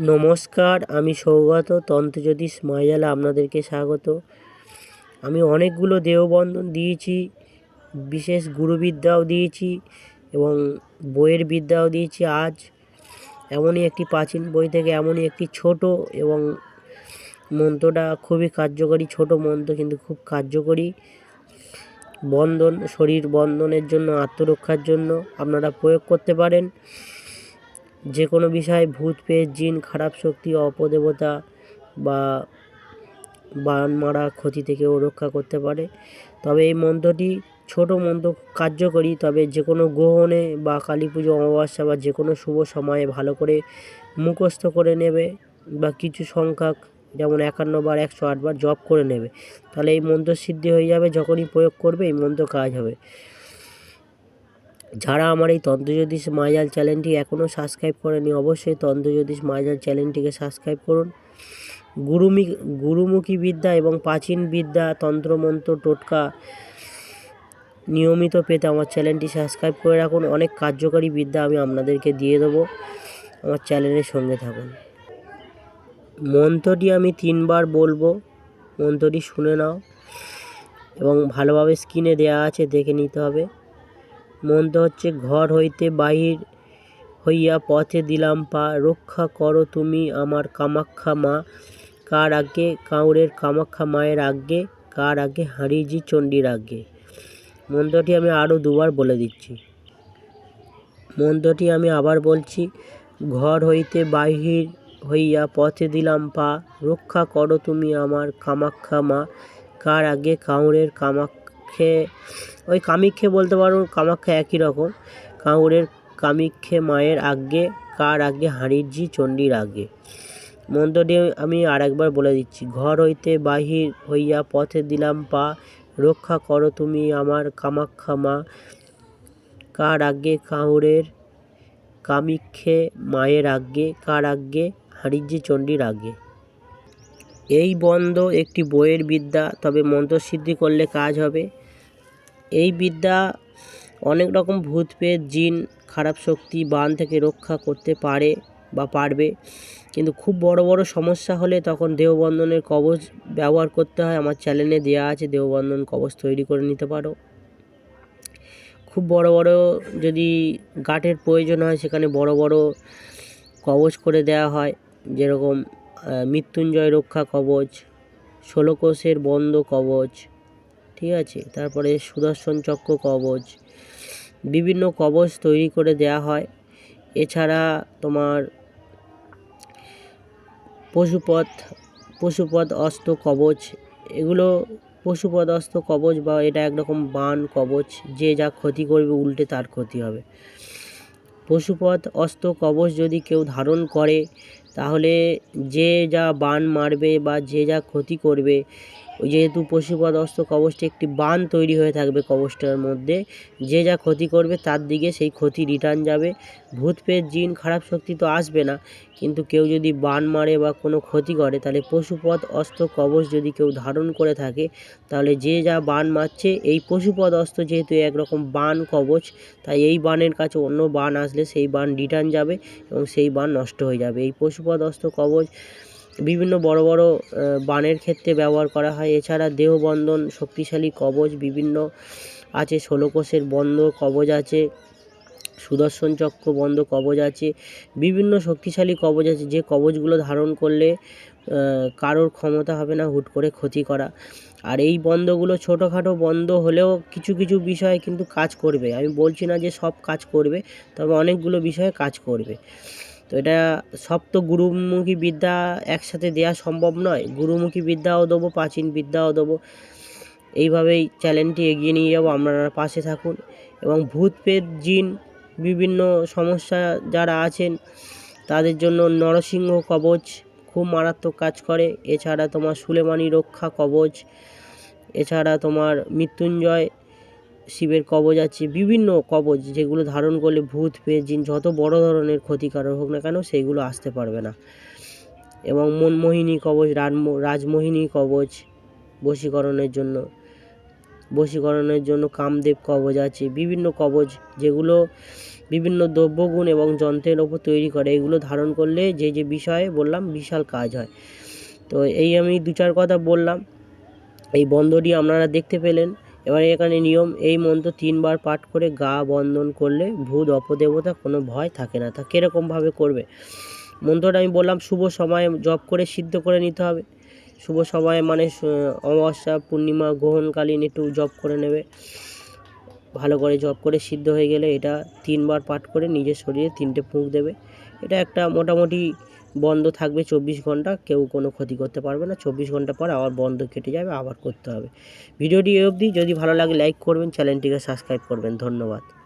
নমস্কার, আমি সৌগত তন্ত্রজ্যোতিষ মায়াজালে আপনাদেরকে স্বাগত। আমি অনেকগুলো দেহবন্ধন দিয়েছি, বিশেষ গুরুবিদ্যাও দিয়েছি এবং বইয়ের বিদ্যাও দিয়েছি আজ। এমনই একটি প্রাচীন বই থেকে এমনই একটি ছোট এবং মন্ত্রটা খুবই কার্যকরী ছোট মন্ত্র, কিন্তু খুব কার্যকরী। বন্ধন, শরীর বন্ধনের জন্য, আত্মরক্ষার জন্য আপনারা প্রয়োগ করতে পারেন। যে কোনো বিষয়ে ভূত পেয়ে জিন, খারাপ শক্তি, অপদেবতা বা বান মারা ক্ষতি থেকেও রক্ষা করতে পারে। তবে এই মন্ত্রটি ছোট মন্ত্র কার্যকরী, তবে যে কোনো গ্রহণে বা কালী পুজো, অমাবস্যা বা যে কোনো শুভ সময়ে ভালো করে মুখস্থ করে নেবে বা কিছু সংখ্যা যেমন একান্ন বার, একশো আটবার জপ করে নেবে। তাহলে এই মন্ত্র সিদ্ধি হয়ে যাবে, যখনই প্রয়োগ করবে, এই মন্ত্র কাজ হবে। যারা আমার এই তন্ত্রজ্যোতিষ মায়াজাল চ্যানেলটি এখনও সাবস্ক্রাইব করেনি, অবশ্যই তন্ত্রজ্যোতিষ মায়াজাল চ্যানেলটিকে সাবস্ক্রাইব করুন। গুরুমি, গুরুমুখী বিদ্যা এবং প্রাচীন বিদ্যা তন্ত্রমন্ত্র টোটকা নিয়মিত পেতে আমার চ্যানেলটি সাবস্ক্রাইব করে রাখুন। অনেক কার্যকারী বিদ্যা আমি আপনাদেরকে দিয়ে দেবো। আমার চ্যানেলের সঙ্গে থাকুন। মন্ত্রটি আমি তিনবার বলব। মন্ত্রটি শুনে নাও এবং ভালোভাবে স্ক্রিনে দেওয়া আছে, দেখে নিতে হবে। মন্ত্র হচ্ছে ঘর হইতে বাহির হইয়া পথে দিলাম পা। রক্ষা করো তুমি আমার কামাখ্যা মা। কার আগে কাউরের কামাখ্যা মায়ের আগে কার আগে হাঁড়িজি চণ্ডীর আগে মন্ত্রটি আমি আরও দুবার বলে দিচ্ছি। মন্ত্রটি আমি আবার বলছি, ঘর হইতে বাহির হইয়া পথে দিলাম পা। রক্ষা করো তুমি আমার কামাখ্যা মা। কার আগে কাউরের কামাক্ষে ওই কামিক্ষে বলতে পারো কামাখ্যা একই রকম। কাউরের কামিক্ষে মায়ের আগে কার আগে হাঁড়ির চণ্ডীর আগে মন্ত্রটি আমি আরেকবার বলে দিচ্ছি, ঘর হইতে বাহির হইয়া পথে দিলাম পা, রক্ষা করো তুমি আমার কামাক্ষা মা। কার আগে কাউরের কামিক্ষে মায়ের আগে কার আগে হারিজি চণ্ডীর আগে এই বন্ধ একটি বইয়ের বিদ্যা, তবে মন্ত্রসিদ্ধি করলে কাজ হবে। এই বিদ্যা অনেক রকম ভূত পেয়ে জিন, খারাপ শক্তি, বান থেকে রক্ষা করতে পারে বা পারবে। কিন্তু খুব বড় বড় সমস্যা হলে তখন দেহবন্ধনের কবচ ব্যবহার করতে হয়। আমার চ্যানেলে দেওয়া আছে, দেহবন্ধন কবচ তৈরি করে নিতে পারো। খুব বড় বড় যদি গাঁটের প্রয়োজন হয়, সেখানে বড় বড় কবচ করে দেওয়া হয়। যেরকম মৃত্যুঞ্জয় রক্ষা কবচ ষোলো কোষের বন্ধ কবচ ঠিক আছে। তারপরে সুদর্শন চক্র কবচ বিভিন্ন কবচ তৈরি করে দেয়া হয়। এছাড়া তোমার পশুপথ পশুপথ অস্ত্র কবচ এগুলো পশুপথ অস্ত্র কবচ বা এটা একরকম বান কবচ যে যা ক্ষতি করবে উল্টে তার ক্ষতি হবে। পশুপথ অস্ত্র কবচ যদি কেউ ধারণ করে, তাহলে যে যা বান মারবে বা যে যা ক্ষতি করবে যেহেতু পশুপদ অস্ত্র কবচটি একটি বান তৈরি হয়ে থাকবে কবচটার মধ্যে। যে যা ক্ষতি করবে তার দিকে সেই ক্ষতি রিটার্ন যাবে। ভূত পেট জিন, খারাপ শক্তি তো আসবে না। কিন্তু কেউ যদি বান মারে বা কোনো ক্ষতি করে, তাহলে পশুপদ অস্ত্র কবচ যদি কেউ ধারণ করে থাকে, তাহলে যে যা বান মারছে, এই পশুপদ অস্ত্র যেহেতু একরকম বান কবচ, তাই এই বানের কাছে অন্য বান আসলে সেই বান রিটার্ন যাবে এবং সেই বান নষ্ট হয়ে যাবে। এই পশুপদ অস্ত্র কবচ বিভিন্ন বড় বড় বানের ক্ষেত্রে ব্যবহার করা হয়। এছাড়া দেহবন্ধন, শক্তিশালী কবচ বিভিন্ন আছে ষোলো কোষের বন্ধ কবচ আছে, সুদর্শন চক্র বন্ধ কবচ আছে, বিভিন্ন শক্তিশালী কবচ আছে। যে কবচগুলো ধারণ করলে কারোর ক্ষমতা হবে না, হুট করে ক্ষতি করা। আর এই বন্ধগুলো ছোটোখাটো বন্ধ হলেও কিছু কিছু বিষয়ে কিন্তু কাজ করবে। আমি বলছি না যে সব কাজ করবে, তবে অনেকগুলো বিষয়ে কাজ করবে। তো এটা সব তো গুরুমুখী বিদ্যা একসাথে দেওয়া সম্ভব নয়। গুরুমুখী বিদ্যাও দেবো, প্রাচীন বিদ্যাও দেবো। এইভাবেই চ্যানেলটি এগিয়ে নিয়ে যাব। আপনারা পাশে থাকুন এবং ভূত পেত জিন, বিভিন্ন সমস্যা যারা আছেন, তাদের জন্য নরসিংহ কবচ খুব মারাত্মক কাজ করে। এছাড়া তোমার সুলেমানি রক্ষা কবচ, এছাড়া তোমার মৃত্যুঞ্জয় শিবের কবচ আছে, বিভিন্ন কবচ যেগুলো ধারণ করলে ভূত পেয়ে জিন যত বড় ধরনের ক্ষতিকারক হোক না কেন সেইগুলো আসতে পারবে না। এবং মনমোহিনী কবচ রাজমোহিনী কবচ বশীকরণের জন্য বশীকরণের জন্য কামদেব কবচ আছে, বিভিন্ন কবচ যেগুলো বিভিন্ন দ্রব্যগুণ এবং যন্ত্রের ওপর তৈরি করে, এগুলো ধারণ করলে যে যে বিষয়ে বললাম বিশাল কাজ হয়। তো এই আমি দু চার কথা বললাম। এই বন্ধটি আপনারা দেখতে পেলেন। এবার এখানে নিয়ম, এই মন্ত্র তিনবার পাঠ করে গা বন্ধন করলে ভূত, অপদেবতা কোনো ভয় থাকে না। তা কীরকমভাবে করবে? মন্ত্রটা আমি বললাম, শুভ সময়ে জপ করে সিদ্ধ করে নিতে হবে। শুভ সময়ে মানে অমাবস্যা, পূর্ণিমা, গ্রহণকালীন একটু জপ করে নেবে। ভালো করে জপ করে সিদ্ধ হয়ে গেলে এটা তিনবার পাঠ করে নিজের শরীরে তিনটে ফুঁক দেবে। এটা একটা মোটামুটি বন্ধ থাকবে চব্বিশ ঘণ্টা, কেউ কোনো ক্ষতি করতে পারবে না। চব্বিশ ঘণ্টা পর আবার বন্ধ কেটে যাবে, আবার করতে হবে। ভিডিওটি এ অবধি। যদি ভালো লাগে লাইক করবেন, চ্যানেলটিকে সাবস্ক্রাইব করবেন। ধন্যবাদ।